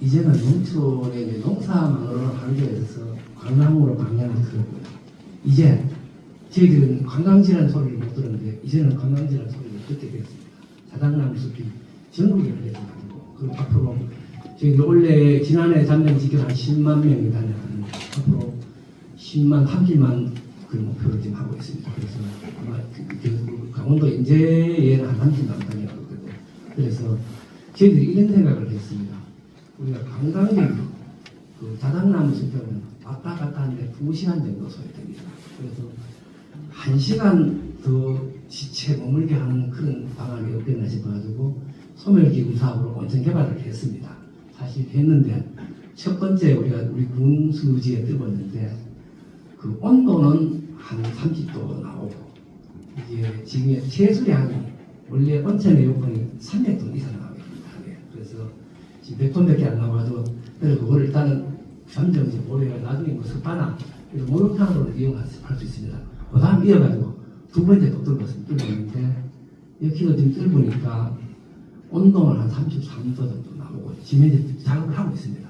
이제는 농촌의 이제 농사망으로 하는 데 있어서 관광으로 방향을 틀었고요. 이제 저희들은 관광지라는 소리를 못 들었는데 이제는 관광지라는 소리를 듣게 되었습니다. 자당나무 숲이 전국에 걸려가지고 그리고 앞으로 저희들 원래 지난해 작년 지금 한 10만 명이 다녀가는데 앞으로 10만 30만 그 목표를 지금 하고 있습니다. 그래서 아마 그, 그 강원도 인제에는 한 30만 다녀가거든요. 그래서 저희들이 이런 생각을 했습니다. 우리가 관광객이 그 자당나무 숲에는 왔다 갔다 하는데 2시간 정도 소요됩니다. 그래서 1시간 더 지체 머물게 하는 그런 방안이 없겠나 싶어가지고 소멸기구 사업으로 온천 개발을 했습니다. 사실 했는데 첫 번째 우리가 우리 군수지에 뜯었는데 그 온도는 한 30도 나오고 이게 지금 최수량이 원래 온천의 요건이 300톤 이상 나오겠습니다. 하루에. 그래서 지금 100톤밖에 안 나와도 그래서 그걸 일단은 점점 이제 올해가 나중에 뭐 습하나 그래서 목욕탕으로 이용할 수, 있습니다. 그 다음 이어가지고 두 번째 또 뚫었습니다. 뚫었는데 여기가 지금 뚫으니까 온도는 한 33도 정도 나오고 이제 작업을 하고 있습니다.